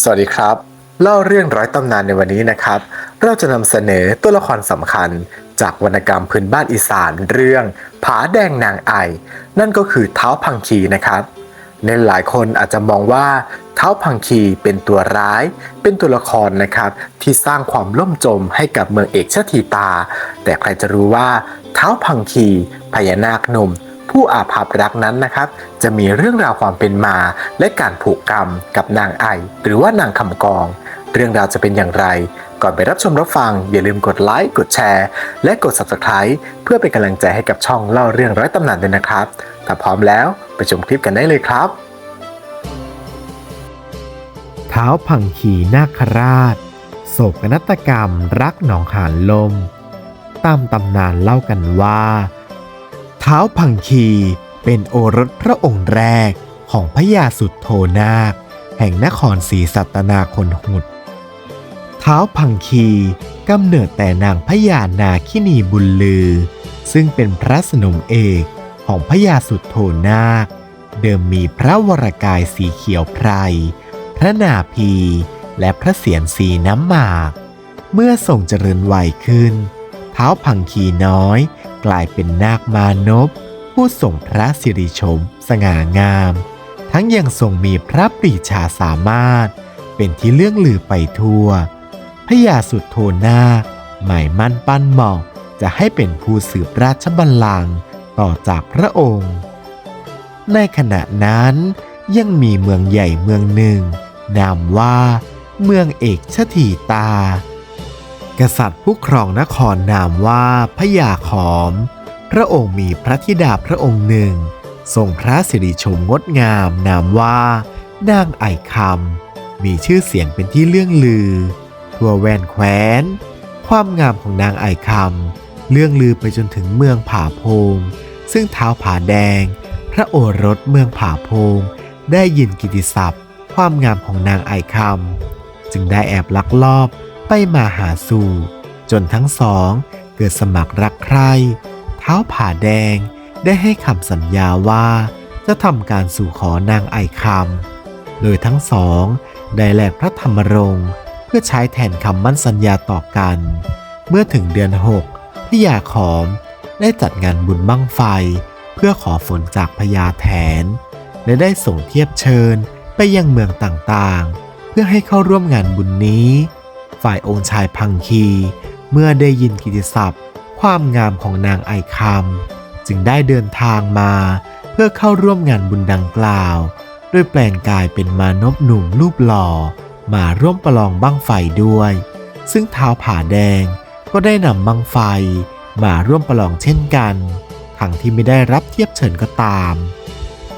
สวัสดีครับ เล่าเรื่องร้อยตำนานในวันนี้นะครับ เราจะนำเสนอตัวละครสำคัญ จากวรรณกรรมพื้นบ้านอีสานเรื่องผาแดงนางไอ นั่นก็คือเท้าพังคีนะครับในหลายคนอาจจะมองว่าเท้าพังคีเป็นตัวร้าย เป็นตัวละครนะครับ ที่สร้างความล่มจมให้กับเมืองเอกชทีตา แต่ใครจะรู้ว่าเท้าพังคีพญานาคหนุ่ม ผู้อาภัพรักนั้นนะครับ จะมีเรื่องราวความเป็นมา และการผูกกรรมกับนางไอ หรือว่านางคำกอง เรื่องราวจะเป็นอย่างไร ก่อนไปรับชมรับฟัง อย่าลืมกดไลค์กดแชร์ และกด subscribe เพื่อเป็นกำลังใจให้กับช่องเล่าเรื่องร้อยตำนานด้วยนะครับถ้าพร้อมแล้วไปชมคลิปกันได้เลยครับเท้าพังขีนาคราช โศกนาฏกรรมรักหนองหานลม ตามตำนานเล่ากันว่า ท้าพังคีเป็นโอรสพระองค์แรกของพระยาสุดโทนาค แห่งนครศรีสัตนาคนหุดเท้าพังคีกำเนิดแต่นางพญานาคินีบุญลือ ซึ่งเป็นพระสนมเอกของพญาสุดโทนาค เดิมมีพระวรกายสีเขียวไพร พระนาภีและพระเศียรสีน้ำหมาก เมื่อทรงเจริญวัยขึ้น เท้าพังคีน้อย กลายเป็นนาคมานพผู้ทรงพระสิริชม สง่างาม ทั้งยังทรงมีพระปรีชาสามารถ เป็นที่เลื่องลือไปทั่วพระยาสุดโทนาคหมายมั่นปั้นเหมาะจะให้เป็นผู้สืบราชบัลลังก์ต่อจากพระองค์ ในขณะนั้นยังมีเมืองใหญ่เมืองหนึ่ง นามว่า เมืองเอกชทีตา กษัตริย์ผู้ครองนครนามว่าพระยาขอม พระองค์มีพระธิดาพระองค์หนึ่ง ทรงพระสิริชมงดงามนามว่านางไอคำมีชื่อเสียงเป็นที่เลื่องลือ ทั่วแวนแคว้น ความงามของนางไอคำเลื่องลือไปจนถึงเมืองผาโพง ซึ่งเท้าผาแดง พระโอรสเมืองผาโพง ได้ยินกิตติศัพท์ ความงามของนางไอคำจึงได้แอบลักลอบ ไปมาหาสู่ จนทั้งสองเกิดสมัครรักใคร่เท้าผ่าแดงได้ให้คำสัญญาว่าจะทำการสู่ขอนางไอคำ โดยทั้งสองได้แลกพระธรรมรงค์เพื่อใช้แทนคำมั่นสัญญาต่อกัน เมื่อถึงเดือนหกพระยาขอมได้จัดงานบุญบั้งไฟ เพื่อขอฝนจากพญาแถน และได้ส่งเทียบเชิญไปยังเมืองต่างๆ เพื่อให้เข้าร่วมงานบุญนี้ ฝ่ายองค์ชายพังคี เมื่อได้ยินกิติศัพท์ ความงามของนางไอคำจึงได้เดินทางมาเพื่อเข้าร่วมงานบุญดังกล่าวโดยแปลงกายเป็นมานพหนุ่มรูปหล่อ มาร่วมประลองบั้งไฟด้วย ซึ่งเท้าวผาแดงก็ได้นำบั้งไฟมาร่วมประลองเช่นกัน ทั้งที่ไม่ได้รับเทียบเชิญก็ตาม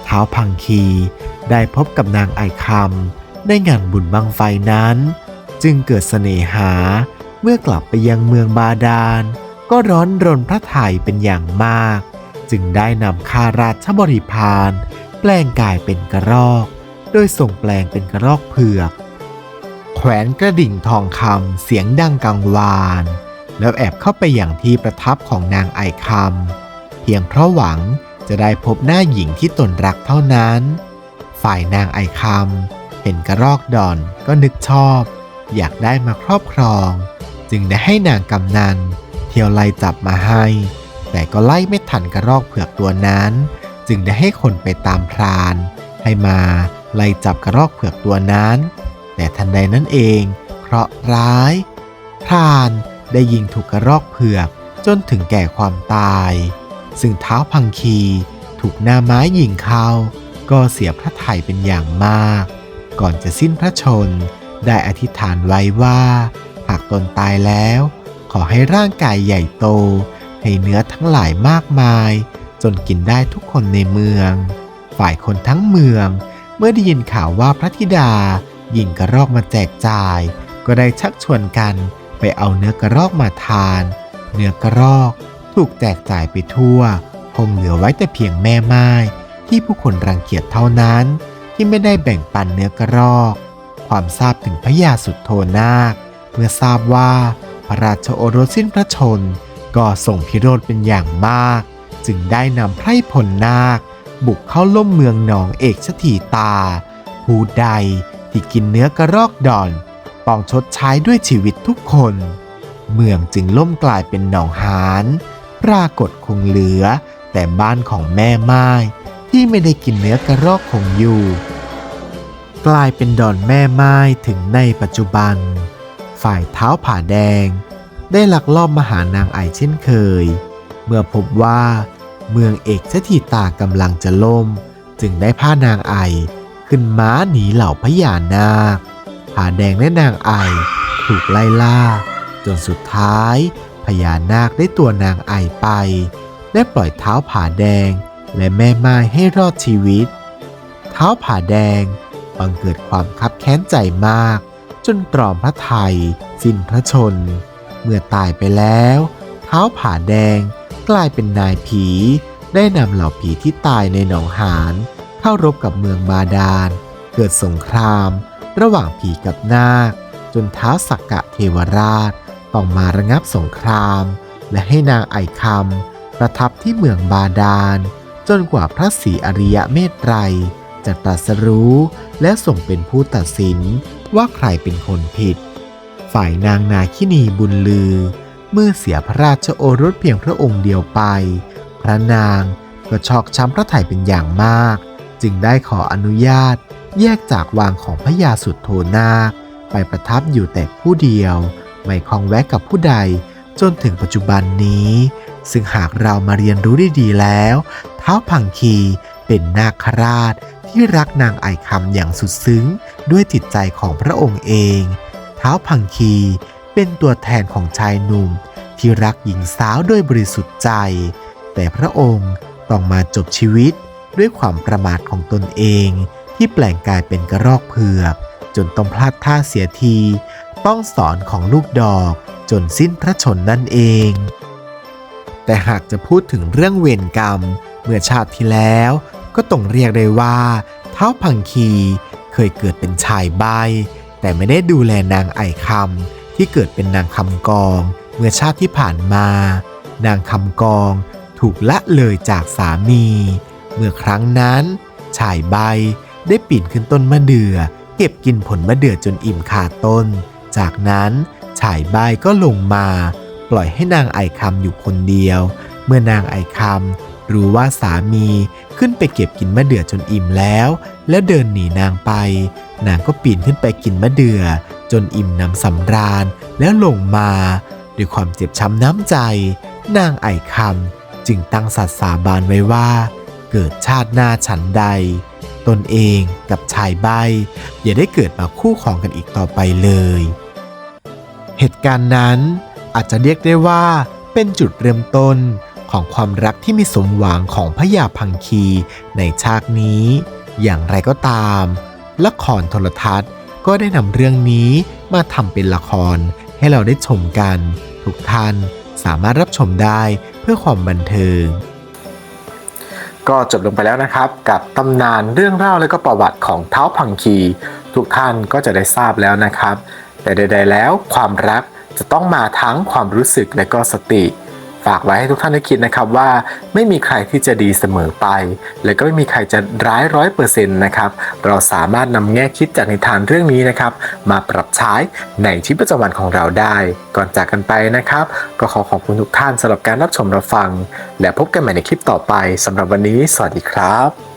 เท้าพังคีได้พบกับนางไอคำในงานบุญบังไฟนั้น จึงเกิดเสน่หา เมื่อกลับไปยังเมืองบาดาล ก็ร้อนรนพระไทยเป็นอย่างมาก จึงได้นำข้าราชบริพารแปลงกายเป็นกระรอก โดยส่งแปลงเป็นกระรอกเผือก แขวนกระดิ่งทองคำเสียงดังกังวาน แล้วแอบเข้าไปอย่างที่ประทับของนางไอคำเพียงเพราะหวังจะได้พบหน้าหญิงที่ตนรักเท่านั้น ฝ่ายนางไอคำเห็นกระรอกดอนก็นึกชอบ อยากได้มาครอบครอง จึงได้ให้นางกำนันเที่ยวไล่จับมาให้ แต่ก็ไล่ไม่ทันกระรอกเผือกตัวนั้น จึงได้ให้คนไปตามพราน ให้มาไล่จับกระรอกเผือกตัวนั้น แต่ทันใดนั้นเองเคราะห์ร้าย พรานได้ยิงถูกกระรอกเผือกจนถึงแก่ความตาย ซึ่งเท้าพังคีถูกหน้าไม้ยิงเข้า ก็เสียพระทัยเป็นอย่างมาก ก่อนจะสิ้นพระชน ได้อธิษฐานไว้ว่า หากตนตายแล้ว ขอให้ร่างกายใหญ่โต ให้เนื้อทั้งหลายมากมาย จนกินได้ทุกคนในเมือง ฝ่ายคนทั้งเมือง เมื่อได้ยินข่าวว่าพระธิดายิงกระรอกมาแจกจ่าย ก็ได้ชักชวนกันไปเอาเนื้อกระรอกมาทาน เนื้อกระรอกถูกแจกจ่ายไปทั่ว คงเหลือไว้แต่เพียงแม่ไม้ที่ผู้คนรังเกียจเท่านั้น ที่ไม่ได้แบ่งปันเนื้อกระรอก ความทราบถึงพระยาสุดโทนาค เมื่อทราบว่าพระราชโอรสสิ้นพระชน ก็ส่งพิโรธเป็นอย่างมาก จึงได้นำไพร่พลนาค บุกเข้าล่มเมืองหนองเอกชทีตา ผู้ใดที่กินเนื้อกระรอกดอนต้องชดใช้ด้วยชีวิตทุกคน เมืองจึงล่มกลายเป็นหนองหานปรากฏคงเหลือแต่บ้านของแม่ไม้ที่ไม่ได้กินเนื้อกระรอกคงอยู่ กลายเป็นดอนแม่ไม้ถึงในปัจจุบัน ฝ่ายเท้าผาแดง ได้ลักลอบมาหานางไอเช่นเคย เมื่อพบว่า เมืองเอกสถิตากำลังจะล่ม จึงได้พานางไอขึ้นม้าหนีเหล่าพญานาคผาแดงและนางไอถูกไล่ล่า จนสุดท้ายพญานาคได้ตัวนางไอไป และปล่อยเท้าผาแดงและแม่ไม้ให้รอดชีวิต เท้าผาแดง บังเกิดความคับแค้นใจมาก จนตรอมพระไทย สิ้นพระชน เมื่อตายไปแล้วเท้าผาแดงกลายเป็นนายผี ได้นำเหล่าผีที่ตายในหนองหานเข้ารบกับเมืองบาดาล เกิดสงคราม ระหว่างผีกับนาค จนเท้าสักกะเทวราชต้องมาระงับสงคราม และให้นางไอคำประทับที่เมืองบาดาล จนกว่าพระศรีอริยเมตไตรย จะตรัสรู้และส่งเป็นผู้ตัดสินว่าใครเป็นคนผิด ฝ่ายนางนาคินีบุญลือ เมื่อเสียพระราชโอรสเพียงพระองค์เดียวไป พระนางก็ชอกช้ำพระทัยเป็นอย่างมาก จึงได้ขออนุญาต แยกจากวางของพระยาสุดโทนาคไปประทับอยู่แต่ผู้เดียว ไม่คลองแวะกับผู้ใดจนถึงปัจจุบันนี้ ซึ่งหากเรามาเรียนรู้ได้ดีแล้ว เท้าพังคีเป็นนาคราช ที่รักนางไอคำอย่างสุดซึ้งด้วยจิตใจของพระองค์เองเท้าพังคีเป็นตัวแทนของชายหนุ่ม ที่รักหญิงสาวด้วยบริสุทธิ์ใจ แต่พระองค์ต้องมาจบชีวิตด้วยความประมาทของตนเอง ที่แปลงกายเป็นกระรอกเผือกจนต้องพลาดท่าเสียที ต้องสอนของลูกดอกจนสิ้นพระชนนั่นเอง แต่หากจะพูดถึงเรื่องเวรกรรม เมื่อชาติที่แล้ว ก็ต้องเรียกได้ว่าเท้าพังคีเคยเกิดเป็นชายใบแต่ไม่ได้ดูแลนางไอคำที่เกิดเป็นนางคำกอง เมื่อชาติที่ผ่านมา นางคำกองถูกละเลยจากสามี เมื่อครั้งนั้น ชายใบได้ปีนขึ้นต้นมะเดื่อ เก็บกินผลมะเดื่อจนอิ่มคาต้น จากนั้นชายใบก็ลงมา ปล่อยให้นางไอคำอยู่คนเดียว เมื่อนางไอคำ รู้ว่าสามีขึ้นไปเก็บกินมะเดื่อจนอิ่มแล้ว แล้วเดินหนีนางไป นางก็ปีนขึ้นไปกินมะเดื่อ จนอิ่มน้ำสำราญแล้วลงมา ด้วยความเจ็บช้ำน้ำใจ นางไอคำจึงตั้งสัตย์สาบานไว้ว่า เกิดชาติหน้าฉันใด ตนเองกับชายใบ อย่าได้เกิดมาคู่ครองกันอีกต่อไปเลย เหตุการณ์นั้นอาจจะเรียกได้ว่าเป็นจุดเริ่มต้น ของความรักที่มีสมหวังของพระยาพังคีในชาตินี้ อย่างไรก็ตาม ละครโทรทัศน์ก็ได้นำเรื่องนี้มาทำเป็นละครให้เราได้ชมกัน ทุกท่านสามารถรับชมได้เพื่อความบันเทิง ก็จบลงไปแล้วนะครับ กับตำนานเรื่องเล่าและก็ประวัติของเท้าพังคี ทุกท่านก็จะได้ทราบแล้วนะครับ แต่ใด ๆ แล้วความรักจะต้องมาทั้งความรู้สึกและก็สติ ฝากไว้ให้ทุกท่านได้คิดนะครับว่าไม่มีใครที่จะดีเสมอไป และก็ไม่มีใครจะร้ายร้อยเปอร์เซ็นต์นะครับ เราสามารถนำแง่คิดจากนิทานเรื่องนี้นะครับ มาปรับใช้ในชีวิตประจำวันของเราได้ ก่อนจากกันไปนะครับ ก็ขอขอบคุณทุกท่านสำหรับการรับชมรับฟัง และพบกันใหม่ในคลิปต่อไปสำหรับวันนี้ สวัสดีครับ